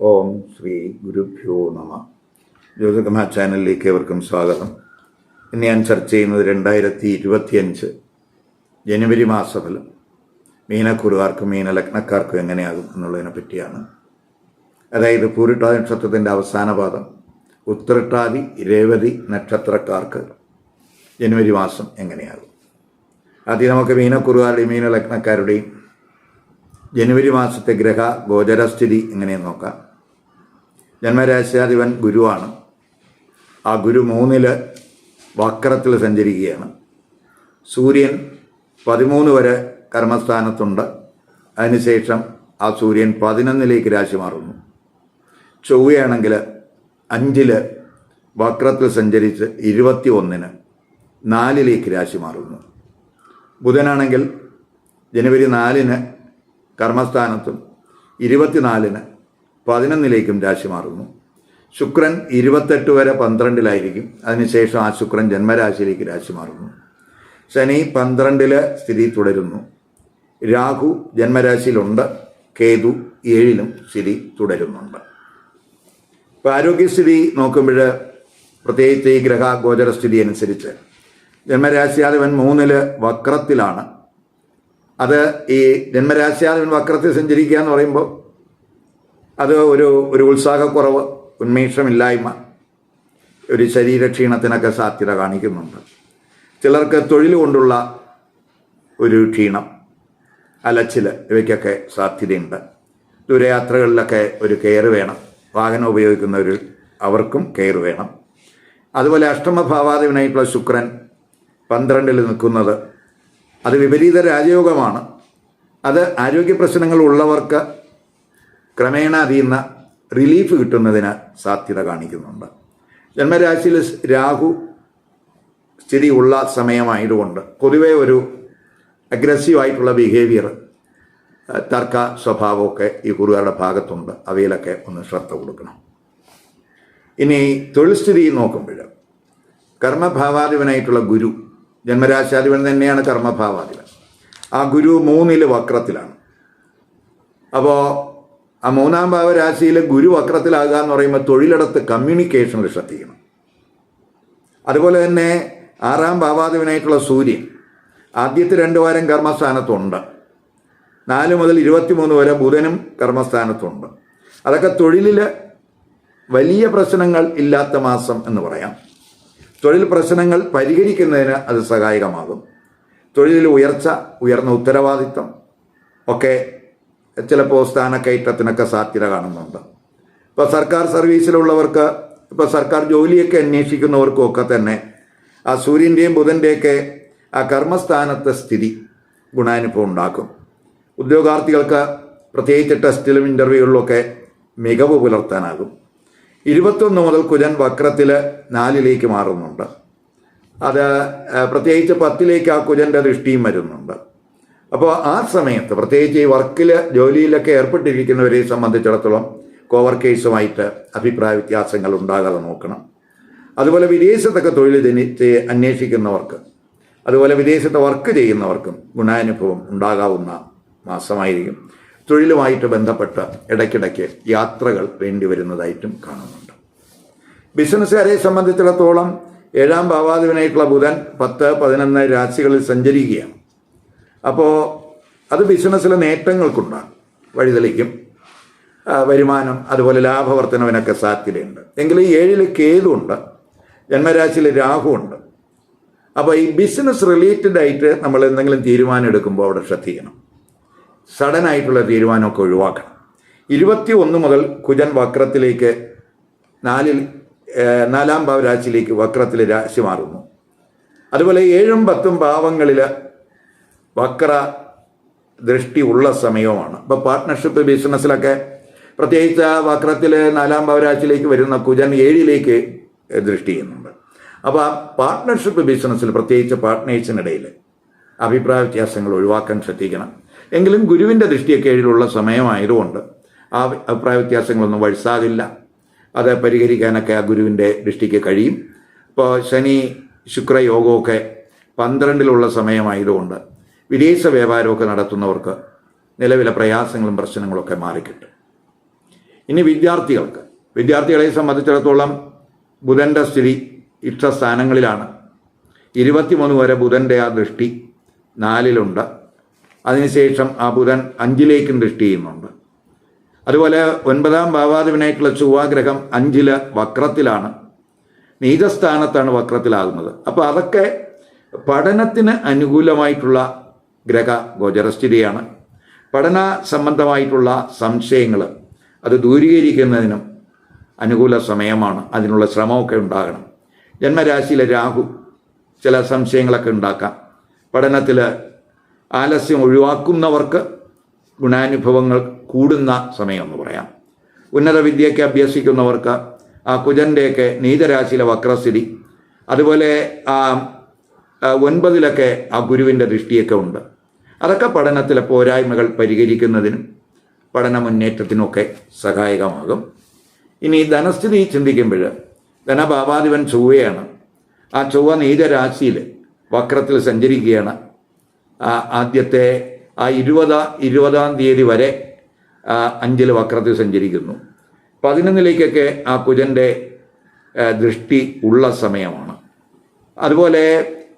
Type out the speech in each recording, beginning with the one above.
ഓം ശ്രീ ഗുരുഭ്യോ നമ. ജ്യോതികമ ചാനലിലേക്ക് ഏവർക്കും സ്വാഗതം. ഇന്ന് ഞാൻ ചർച്ച ചെയ്യുന്നത് രണ്ടായിരത്തി ഇരുപത്തിയഞ്ച് ജനുവരി മാസഫലം മീനക്കുറുകാർക്കും മീനലഗ്നക്കാർക്കും എങ്ങനെയാകും എന്നുള്ളതിനെ പറ്റിയാണ്. അതായത് പൂരിട്ടാതി നക്ഷത്രത്തിന്റെ അവസാന പാദം ഉത്രട്ടാതി രേവതി നക്ഷത്രക്കാർക്ക് ജനുവരി മാസം എങ്ങനെയാകും? ആദ്യം നമുക്ക് മീനക്കുറുകാരുടെയും മീനലഗ്നക്കാരുടെയും ജനുവരി മാസത്തെ ഗ്രഹ ഗോചരസ്ഥിതി എങ്ങനെയെന്ന് നോക്കാം. ജന്മരാശ്യാധിപൻ ഗുരുവാണ്. ആ ഗുരു മൂന്നിൽ വക്രത്തിൽ സഞ്ചരിക്കുകയാണ്. സൂര്യൻ പതിമൂന്ന് വരെ കർമ്മസ്ഥാനത്തുണ്ട്. അതിനുശേഷം ആ സൂര്യൻ പതിനൊന്നിലേക്ക് രാശി മാറുന്നു. ചൊവ്വയാണെങ്കിൽ അഞ്ചിൽ വക്രത്തിൽ സഞ്ചരിച്ച് ഇരുപത്തി ഒന്നിന് നാലിലേക്ക് രാശി മാറുന്നു. ബുധനാണെങ്കിൽ ജനുവരി നാലിന് കർമ്മസ്ഥാനത്തും ഇരുപത്തിനാലിന് പതിനൊന്നിലേക്കും രാശി മാറുന്നു. ശുക്രൻ ഇരുപത്തെട്ട് വരെ പന്ത്രണ്ടിലായിരിക്കും. അതിനുശേഷം ആ ശുക്രൻ ജന്മരാശിയിലേക്ക് രാശി മാറുന്നു. ശനി പന്ത്രണ്ടിൽ സ്ഥിതി തുടരുന്നു. രാഹു ജന്മരാശിയിലുണ്ട്. കേതു ഏഴിലും സ്ഥിതി തുടരുന്നുണ്ട്. ഇപ്പോൾ ആരോഗ്യസ്ഥിതി നോക്കുമ്പോൾ പ്രത്യേകിച്ച് ഈ ഗ്രഹ ഗോചരസ്ഥിതി അനുസരിച്ച് ജന്മരാശിയാധിപൻ മൂന്നിൽ വക്രത്തിലാണ്. അത് ഈ ജന്മരാശിയാധിപൻ വക്രത്തിൽ സഞ്ചരിക്കുക എന്ന് പറയുമ്പോൾ അത് ഒരു ഒരു ഉത്സാഹക്കുറവ് ഉന്മേഷമില്ലായ്മ ഒരു ശരീരക്ഷീണത്തിനൊക്കെ സാധ്യത കാണിക്കുന്നുണ്ട്. ചിലർക്ക് തൊഴിൽ കൊണ്ടുള്ള ഒരു ക്ഷീണം അലച്ചിൽ ഇവയ്ക്കൊക്കെ സാധ്യതയുണ്ട്. ദൂരയാത്രകളിലൊക്കെ ഒരു കെയർ വേണം വാഹനം ഉപയോഗിക്കുന്നവർ അവർക്കും കെയർ വേണം. അതുപോലെ അഷ്ടമഭാവാധിപനായിട്ടുള്ള ശുക്രൻ പന്ത്രണ്ടിൽ നിൽക്കുന്നത് അത് വിപരീത രാജയോഗമാണ്. അത് ആരോഗ്യ പ്രശ്നങ്ങൾ ഉള്ളവർക്ക് ക്രമേണ അതിൽ നിന്ന് റിലീഫ് കിട്ടുന്നതിന് സാധ്യത കാണിക്കുന്നുണ്ട്. ജന്മരാശിയിൽ രാഹു സ്ഥിതി ഉള്ള സമയമായതുകൊണ്ട് പൊതുവേ ഒരു അഗ്രസീവായിട്ടുള്ള ബിഹേവിയർ തർക്ക സ്വഭാവമൊക്കെ ഈ കുറുകാരുടെ ഭാഗത്തുണ്ട്. അവയിലൊക്കെ ഒന്ന് ശ്രദ്ധ കൊടുക്കണം. ഇനി തൊഴിൽ സ്ഥിതി നോക്കുമ്പോൾ കർമ്മഭാവാധിപനായിട്ടുള്ള ഗുരു ജന്മരാശാധിപൻ തന്നെയാണ് കർമ്മഭാവാധിപൻ. ആ ഗുരു മൂന്നിൽ വക്രത്തിലാണ്. അപ്പോൾ ആ മൂന്നാം ഭാവരാശിയിൽ ഗുരു വക്രത്തിലാകുക എന്ന് പറയുമ്പോൾ തൊഴിലിടത്ത് കമ്മ്യൂണിക്കേഷനിൽ ശ്രദ്ധിക്കണം. അതുപോലെ തന്നെ ആറാം ഭാവാധിപനായിട്ടുള്ള സൂര്യൻ ആദ്യത്തെ രണ്ട് വാരം കർമ്മസ്ഥാനത്തുണ്ട്. നാല് മുതൽ ഇരുപത്തിമൂന്ന് വരെ ബുധനും കർമ്മസ്ഥാനത്തുണ്ട്. അതൊക്കെ തൊഴിലിൽ വലിയ പ്രശ്നങ്ങൾ ഇല്ലാത്ത മാസം എന്ന് പറയാം. തൊഴിൽ പ്രശ്നങ്ങൾ പരിഹരിക്കുന്നതിന് അത് സഹായകമാകും. തൊഴിലിൽ ഉയർച്ച ഉയർന്ന ഉത്തരവാദിത്വം ഒക്കെ ചിലപ്പോൾ സ്ഥാനക്കയറ്റത്തിനൊക്കെ സാധ്യത കാണുന്നുണ്ട്. ഇപ്പോൾ സർക്കാർ സർവീസിലുള്ളവർക്ക് ഇപ്പോൾ സർക്കാർ ജോലിയൊക്കെ അന്വേഷിക്കുന്നവർക്കും ഒക്കെ തന്നെ ആ സൂര്യന്റെയും ബുധന്റെയൊക്കെ ആ കർമ്മസ്ഥാനത്തെ സ്ഥിതി ഗുണാനുഭവം ഉണ്ടാക്കും. ഉദ്യോഗാർത്ഥികൾക്ക് പ്രത്യേകിച്ച് ടെസ്റ്റിലും ഇന്റർവ്യൂകളിലൊക്കെ മികവ് പുലർത്താനാകും. ഇരുപത്തൊന്ന് മുതൽ കുജൻ വക്രത്തിൽ നാലിലേക്ക് മാറുന്നുണ്ട്. അത് പ്രത്യേകിച്ച് പത്തിലേക്ക് ആ കുജന്റെ ദൃഷ്ടിയും വരുന്നുണ്ട്. അപ്പോൾ ആ സമയത്ത് പ്രത്യേകിച്ച് ഈ വർക്കിൽ ജോലിയിലൊക്കെ ഏർപ്പെട്ടിരിക്കുന്നവരെ സംബന്ധിച്ചിടത്തോളം കോവർക്കേഴ്സുമായിട്ട് അഭിപ്രായ വ്യത്യാസങ്ങൾ ഉണ്ടാകാതെ നോക്കണം. അതുപോലെ വിദേശത്തൊക്കെ തൊഴിൽ അന്വേഷിക്കുന്നവർക്ക് അതുപോലെ വിദേശത്ത് വർക്ക് ചെയ്യുന്നവർക്കും ഗുണാനുഭവം ഉണ്ടാകാവുന്ന മാസമായിരിക്കും. തൊഴിലുമായിട്ട് ബന്ധപ്പെട്ട് ഇടയ്ക്കിടയ്ക്ക് യാത്രകൾ വേണ്ടി വരുന്നതായിട്ടും കാണുന്നുണ്ട്. ബിസിനസ്സുകാരെ സംബന്ധിച്ചിടത്തോളം ഏഴാം ഭാവാധിപനായിട്ടുള്ള ബുധൻ പത്ത് പതിനൊന്ന് രാശികളിൽ സഞ്ചരിക്കുകയാണ്. അപ്പോൾ അത് ബിസിനസ്സിലെ നേട്ടങ്ങൾക്കുണ്ടാകും. വഴിതെളിക്കും. വരുമാനം അതുപോലെ ലാഭവർത്തനവിനൊക്കെ സാധ്യതയുണ്ട്. എങ്കിലും ഏഴിൽ കേതുണ്ട് ജന്മരാശിയിൽ രാഹുണ്ട് അപ്പോൾ ഈ ബിസിനസ് റിലേറ്റഡ് ആയിട്ട് നമ്മൾ എന്തെങ്കിലും തീരുമാനം എടുക്കുമ്പോൾ അവിടെ ശ്രദ്ധിക്കണം. സഡൻ ആയിട്ടുള്ള തീരുമാനമൊക്കെ ഒഴിവാക്കണം. ഇരുപത്തി ഒന്ന് മുതൽ കുജൻ വക്രത്തിലേക്ക് നാലിൽ നാലാം ഭാവരാശിയിലേക്ക് വക്രത്തിൽ രാശി മാറുന്നു. അതുപോലെ ഏഴും പത്തും ഭാവങ്ങളിൽ വക്ര ദൃഷ്ടി ഉള്ള സമയവുമാണ്. ഇപ്പോൾ പാർട്ട്ണർഷിപ്പ് ബിസിനസ്സിലൊക്കെ പ്രത്യേകിച്ച് ആ വക്രത്തിൽ നാലാം പവരാഴ്ചയിലേക്ക് വരുന്ന കുജൻ ഏഴിലേക്ക് ദൃഷ്ടി ചെയ്യുന്നുണ്ട്. അപ്പോൾ ആ പാർട്ട്ണർഷിപ്പ് ബിസിനസ്സിൽ പ്രത്യേകിച്ച് പാർട്ട്നേഴ്സിനിടയിൽ അഭിപ്രായ വ്യത്യാസങ്ങൾ ഒഴിവാക്കാൻ ശ്രദ്ധിക്കണം. എങ്കിലും ഗുരുവിന്റെ ദൃഷ്ടിയൊക്കെ ഏഴിലുള്ള സമയമായതുകൊണ്ട് ആ അഭിപ്രായ വ്യത്യാസങ്ങളൊന്നും വഴിസാകില്ല അത് പരിഹരിക്കാനൊക്കെ ആ ഗുരുവിന്റെ ദൃഷ്ടിക്ക് കഴിയും. ഇപ്പോൾ ശനി ശുക്രയോഗമൊക്കെ പന്ത്രണ്ടിലുള്ള സമയമായതുകൊണ്ട് വിദേശ വ്യാപാരമൊക്കെ നടത്തുന്നവർക്ക് നിലവിലെ പ്രയാസങ്ങളും പ്രശ്നങ്ങളൊക്കെ മാറിക്കിട്ടും. ഇനി വിദ്യാർത്ഥികൾക്ക് വിദ്യാർത്ഥികളെ സംബന്ധിച്ചിടത്തോളം ബുധന്റെ സ്ഥിതി ഇഷ്ടസ്ഥാനങ്ങളിലാണ് ഇരുപത്തിമൂന്ന് വരെ ബുധന്റെ ആ ദൃഷ്ടി നാലിലുണ്ട്. അതിനുശേഷം ആ ബുധൻ അഞ്ചിലേക്കും ദൃഷ്ടി ചെയ്യുന്നുണ്ട്. അതുപോലെ ഒൻപതാം ഭാവാധിപനായിട്ടുള്ള ചൊവ്വാഗ്രഹം അഞ്ചിൽ വക്രത്തിലാണ്. നീചസ്ഥാനത്താണ് വക്രത്തിലാകുന്നത്. അപ്പോൾ അതൊക്കെ പഠനത്തിന് അനുകൂലമായിട്ടുള്ള ഗ്രഹ ഗോചരസ്ഥിതിയാണ്. പഠന സംബന്ധമായിട്ടുള്ള സംശയങ്ങൾ അത് ദൂരീകരിക്കുന്നതിനും അനുകൂല സമയമാണ്. അതിനുള്ള ശ്രമമൊക്കെ ഉണ്ടാകണം. ജന്മരാശിയിലെ രാഹു ചില സംശയങ്ങളൊക്കെ ഉണ്ടാക്കാം. പഠനത്തിൽ ആലസ്യം ഒഴിവാക്കുന്നവർക്ക് ഗുണാനുഭവങ്ങൾ കൂടുന്ന സമയമെന്ന് പറയാം. ഉന്നത വിദ്യയൊക്കെ അഭ്യസിക്കുന്നവർക്ക് ആ കുജന്റെയൊക്കെ നീതരാശിയിലെ വക്രസ്ഥിതി അതുപോലെ ആ ഒൻപതിലൊക്കെ ആ ഗുരുവിന്റെ ദൃഷ്ടിയൊക്കെ ഉണ്ട്. അതൊക്കെ പഠനത്തിലെ പോരായ്മകൾ പരിഹരിക്കുന്നതിനും പഠന മുന്നേറ്റത്തിനുമൊക്കെ സഹായകമാകും. ഇനി ധനസ്ഥിതി ചിന്തിക്കുമ്പോൾ ധനഭാവാധിപൻ ചൊവ്വയാണ്. ആ ചൊവ്വ നീചരാശിയിൽ വക്രത്തിൽ സഞ്ചരിക്കുകയാണ്. ആദ്യത്തെ ആ ഇരുപത് ഇരുപതാം തീയതി വരെ അഞ്ചിൽ വക്രത്തിൽ സഞ്ചരിക്കുന്നു. പതിനൊന്നിലേക്കൊക്കെ ആ കുജന്റെ ദൃഷ്ടി ഉള്ള സമയമാണ്. അതുപോലെ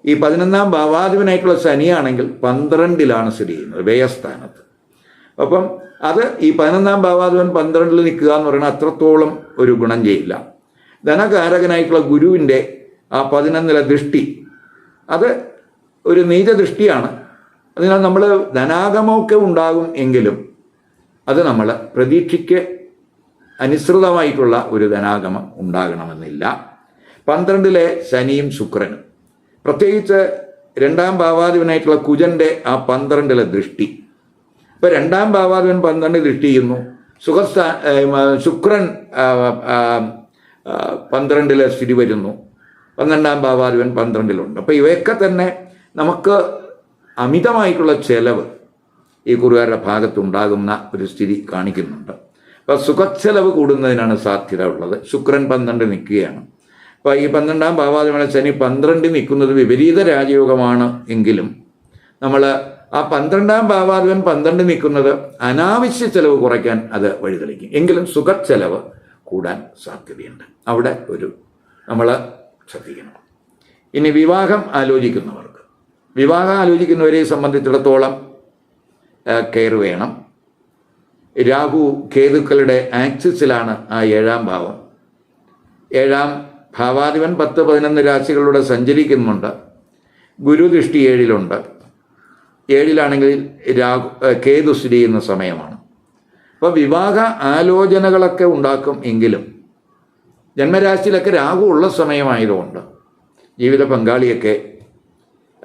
ഈ പതിനൊന്നാം ഭാവാധിപനായിട്ടുള്ള ശനിയാണെങ്കിൽ പന്ത്രണ്ടിലാണ് സ്ഥിതി ചെയ്യുന്നത് വ്യയസ്ഥാനത്ത്. അപ്പം അത് ഈ പതിനൊന്നാം ഭാവാധിപൻ പന്ത്രണ്ടിൽ നിൽക്കുക എന്ന് പറയുന്നത് അത്രത്തോളം ഒരു ഗുണം ചെയ്യില്ല. ധനകാരകനായിട്ടുള്ള ഗുരുവിന്റെ ആ പതിനൊന്നിലെ ദൃഷ്ടി അത് ഒരു നീച ദൃഷ്ടിയാണ്. അതിനാൽ നമ്മൾ ധനാഗമമൊക്കെ ഉണ്ടാകും എങ്കിലും അത് നമ്മൾ പ്രതീക്ഷയ്ക്ക് അനുസൃതമായിട്ടുള്ള ഒരു ധനാഗമം ഉണ്ടാകണമെന്നില്ല. പന്ത്രണ്ടിലെ ശനിയും ശുക്രനും. പ്രത്യേകിച്ച് രണ്ടാം ഭാവാധിപനായിട്ടുള്ള കുജന്റെ ആ പന്ത്രണ്ടിലെ ദൃഷ്ടി. ഇപ്പൊ രണ്ടാം ഭാവാധിപൻ പന്ത്രണ്ട് ദൃഷ്ടി ചെയ്യുന്നു. സുഖസ്ഥാ ശുക്രൻ പന്ത്രണ്ടിലെ സ്ഥിതി വരുന്നു. പന്ത്രണ്ടാം ഭാവാധിപൻ പന്ത്രണ്ടിലുണ്ട്. അപ്പൊ ഇവയൊക്കെ തന്നെ നമുക്ക് അമിതമായിട്ടുള്ള ചെലവ് ഈ കുറുകാരുടെ ഭാഗത്തുണ്ടാകുന്ന ഒരു സ്ഥിതി കാണിക്കുന്നുണ്ട്. അപ്പോൾ സുഖച്ചെലവ് കൂടുന്നതിനാണ് സാധ്യത ഉള്ളത്. ശുക്രൻ പന്ത്രണ്ട് നിൽക്കുകയാണ്. അപ്പോൾ ഈ പന്ത്രണ്ടാം ഭാവാധിപന ശനി പന്ത്രണ്ടിൽ നിൽക്കുന്നത് വിപരീത രാജയോഗമാണ് എങ്കിലും നമ്മൾ ആ പന്ത്രണ്ടാം ഭാവാധിപൻ പന്ത്രണ്ട് നിൽക്കുന്നത് അനാവശ്യ ചെലവ് കുറയ്ക്കാൻ അത് വഴിതെളിക്കും. എങ്കിലും സുഖ ചെലവ് കൂടാൻ സാധ്യതയുണ്ട്. അവിടെ ഒരു നമ്മൾ ശ്രദ്ധിക്കണം. ഇനി വിവാഹം ആലോചിക്കുന്നവർക്ക്. വിവാഹം ആലോചിക്കുന്നവരെ സംബന്ധിച്ചിടത്തോളം കെയർ വേണം. രാഹു കേതുക്കളുടെ ആക്സിസിലാണ് ആ ഏഴാം ഭാവം. ഏഴാം ഭാവാധിപൻ പത്ത് പതിനൊന്ന് രാശികളിലൂടെ സഞ്ചരിക്കുന്നുണ്ട്. ഗുരുദൃഷ്ടി ഏഴിലുണ്ട്. ഏഴിലാണെങ്കിൽ രാഹു കേതു സ്ഥിതി ചെയ്യുന്ന സമയമാണ്. അപ്പോൾ വിവാഹ ആലോചനകളൊക്കെ ഉണ്ടാക്കും എങ്കിലും ജന്മരാശിയിലൊക്കെ രാഹു ഉള്ള സമയമായതുകൊണ്ട് ജീവിത പങ്കാളിയൊക്കെ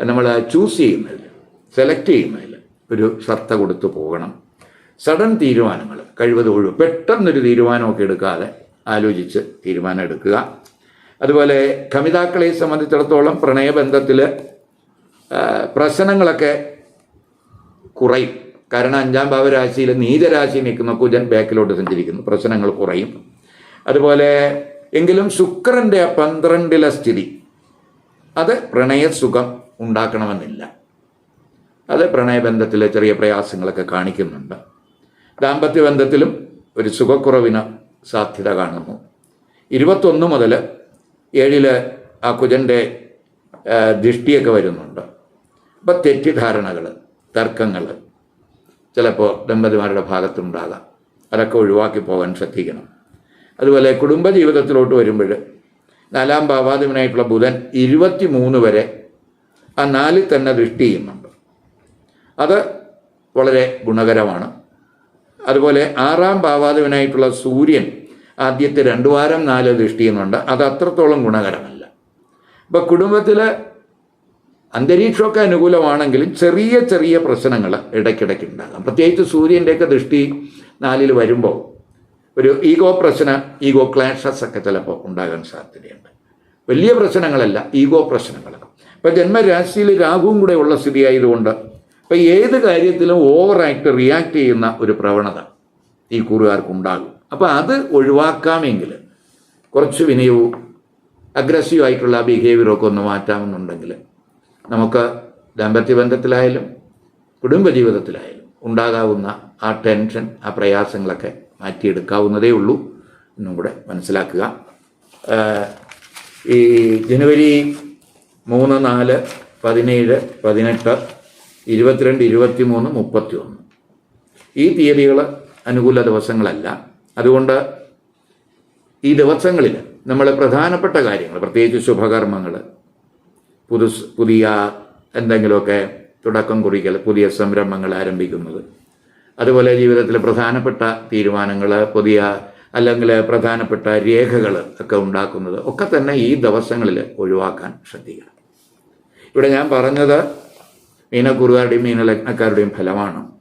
നമ്മൾ ചൂസ് ചെയ്യുന്നതിൽ സെലക്ട് ചെയ്യുന്നതിൽ ഒരു ശ്രദ്ധ കൊടുത്തു പോകണം. സഡൻ തീരുമാനങ്ങൾ കഴിവതും ഒഴിവ്. പെട്ടെന്നൊരു തീരുമാനമൊക്കെ എടുക്കാതെ ആലോചിച്ച് തീരുമാനം എടുക്കുക. അതുപോലെ കമിതാക്കളെ സംബന്ധിച്ചിടത്തോളം പ്രണയബന്ധത്തിൽ പ്രശ്നങ്ങളൊക്കെ കുറയും. കാരണം അഞ്ചാം ഭാവരാശിയിൽ നീചരാശി നിൽക്കുന്ന കുജൻ ബാക്കിലോട്ട് സഞ്ചരിക്കുന്നു. പ്രശ്നങ്ങൾ കുറയും. അതുപോലെ എങ്കിലും ശുക്രന്റെ പന്ത്രണ്ടിലെ സ്ഥിതി അത് പ്രണയസുഖം ഉണ്ടാക്കണമെന്നില്ല. അത് പ്രണയബന്ധത്തിൽ ചെറിയ പ്രയാസങ്ങളൊക്കെ കാണിക്കുന്നുണ്ട്. ദാമ്പത്യ ബന്ധത്തിലും ഒരു സുഖക്കുറവിന് സാധ്യത കാണുന്നു. ഇരുപത്തൊന്ന് മുതൽ ഏഴിൽ ആ കുജന്റെ ദൃഷ്ടിയൊക്കെ വരുന്നുണ്ട്. അപ്പം തെറ്റിദ്ധാരണകൾ തർക്കങ്ങൾ ചിലപ്പോൾ ദമ്പതിമാരുടെ ഭാഗത്തുണ്ടാകാം. അതൊക്കെ ഒഴിവാക്കി പോകാൻ ശ്രദ്ധിക്കണം. അതുപോലെ കുടുംബജീവിതത്തിലോട്ട് വരുമ്പോൾ നാലാം ഭാവാധിപനായിട്ടുള്ള ബുധൻ ഇരുപത്തി മൂന്ന് വരെ ആ നാലിൽ തന്നെ ദൃഷ്ടി ചെയ്യുന്നുണ്ട്. അത് വളരെ ഗുണകരമാണ്. അതുപോലെ ആറാം ഭാവാധിപനായിട്ടുള്ള സൂര്യൻ ആദ്യത്തെ രണ്ടു വാരം നാല് ദൃഷ്ടി എന്നുണ്ട്. അത് അത്രത്തോളം ഗുണകരമല്ല. ഇപ്പം കുടുംബത്തിൽ അന്തരീക്ഷമൊക്കെ അനുകൂലമാണെങ്കിലും ചെറിയ ചെറിയ പ്രശ്നങ്ങൾ ഇടയ്ക്കിടയ്ക്ക് ഉണ്ടാകാം. പ്രത്യേകിച്ച് സൂര്യന്റെയൊക്കെ ദൃഷ്ടി നാലിൽ വരുമ്പോൾ ഒരു ഈഗോ പ്രശ്നം ഈഗോ ക്ലാഷസ് ഒക്കെ ചിലപ്പോൾ ഉണ്ടാകാൻ സാധ്യതയുണ്ട്. വലിയ പ്രശ്നങ്ങളല്ല ഈഗോ പ്രശ്നങ്ങൾ ഇപ്പം ജന്മരാശിയിൽ രാഹുവും കൂടെ ഉള്ള സ്ഥിതി ആയതുകൊണ്ട് ഇപ്പം ഏത് കാര്യത്തിലും ഓവറായിട്ട് റിയാക്ട് ചെയ്യുന്ന ഒരു പ്രവണത ഈ കൂറുകാർക്ക് ഉണ്ടാകും. അപ്പോൾ അത് ഒഴിവാക്കാമെങ്കിൽ കുറച്ച് വിനയവും അഗ്രസീവ് ആയിട്ടുള്ള ബിഹേവിയറൊക്കെ ഒന്ന് മാറ്റാമെന്നുണ്ടെങ്കിൽ നമുക്ക് ദാമ്പത്യ ബന്ധത്തിലായാലും കുടുംബജീവിതത്തിലായാലും ഉണ്ടാകാവുന്ന ആ ടെൻഷൻ ആ പ്രയാസങ്ങളൊക്കെ മാറ്റിയെടുക്കാവുന്നതേ ഉള്ളൂ എന്നും കൂടെ മനസ്സിലാക്കുക. ഈ ജനുവരി മൂന്ന് നാല് പതിനേഴ് പതിനെട്ട് ഇരുപത്തിരണ്ട് ഇരുപത്തി മൂന്ന് മുപ്പത്തി ഒന്ന് ഈ തീയതികൾ അനുകൂല ദിവസങ്ങളല്ല. അതുകൊണ്ട് ഈ ദിവസങ്ങളിൽ നമ്മൾ പ്രധാനപ്പെട്ട കാര്യങ്ങൾ പ്രത്യേകിച്ച് ശുഭകർമ്മങ്ങൾ പുതു പുതിയ എന്തെങ്കിലുമൊക്കെ തുടക്കം കുറിക്കൽ പുതിയ സംരംഭങ്ങൾ ആരംഭിക്കുന്നത്. അതുപോലെ ജീവിതത്തിൽ പ്രധാനപ്പെട്ട തീരുമാനങ്ങൾ പുതിയ അല്ലെങ്കിൽ പ്രധാനപ്പെട്ട രേഖകൾ ഒക്കെ ഉണ്ടാക്കുന്നത് ഒക്കെ തന്നെ ഈ ദിവസങ്ങളിൽ ഒഴിവാക്കാൻ ശ്രദ്ധിക്കണം. ഇവിടെ ഞാൻ പറഞ്ഞത് മീനക്കുറുകാരുടെയും മീനലഗ്നക്കാരുടെയും ഫലമാണ്.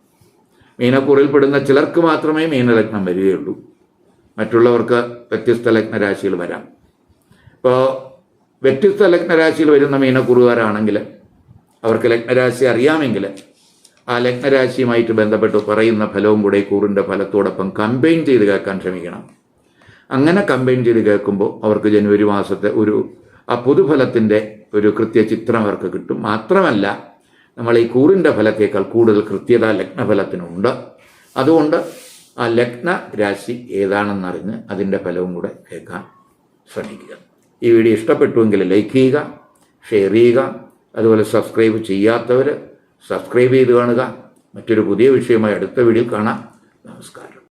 മീനക്കുറിൽപ്പെടുന്ന ചിലർക്ക് മാത്രമേ മീനലഗ്നം വരികയുള്ളൂ. മറ്റുള്ളവർക്ക് വ്യത്യസ്ത ലഗ്നരാശിയിൽ വരാം. ഇപ്പോൾ വ്യത്യസ്ത ലഗ്നരാശിയിൽ വരുന്ന മീനക്കുറുകാരാണെങ്കിൽ അവർക്ക് ലഗ്നരാശി അറിയാമെങ്കിൽ ആ ലഗ്നരാശിയുമായിട്ട് ബന്ധപ്പെട്ട് പറയുന്ന ഫലവും കൂടെ കൂറിന്റെ ഫലത്തോടൊപ്പം കമ്പൈൻ ചെയ്ത് കേൾക്കാൻ ശ്രമിക്കണം. അങ്ങനെ കമ്പൈൻ ചെയ്ത് കേൾക്കുമ്പോൾ അവർക്ക് ജനുവരി മാസത്തെ ഒരു ആ പൊതുഫലത്തിന്റെ ഒരു കൃത്യ ചിത്രം അവർക്ക് കിട്ടും. മാത്രമല്ല നമ്മൾ ഈ കൂറിന്റെ ഫലത്തേക്കാൾ കൂടുതൽ കൃത്യത ലഗ്നഫലത്തിനുണ്ട്. അതുകൊണ്ട് ആ ലഗ്ന രാശി ഏതാണെന്നറിഞ്ഞ് അതിന്റെ ഫലവും കൂടെ കേൾക്കാൻ ശ്രമിക്കുക. ഈ വീഡിയോ ഇഷ്ടപ്പെട്ടുവെങ്കിൽ ലൈക്ക് ചെയ്യുക ഷെയർ ചെയ്യുക അതുപോലെ സബ്സ്ക്രൈബ് ചെയ്യാത്തവർ സബ്സ്ക്രൈബ് ചെയ്ത് കാണുക. മറ്റൊരു പുതിയ വിഷയമായി അടുത്ത വീഡിയോയിൽ കാണാം. നമസ്കാരം.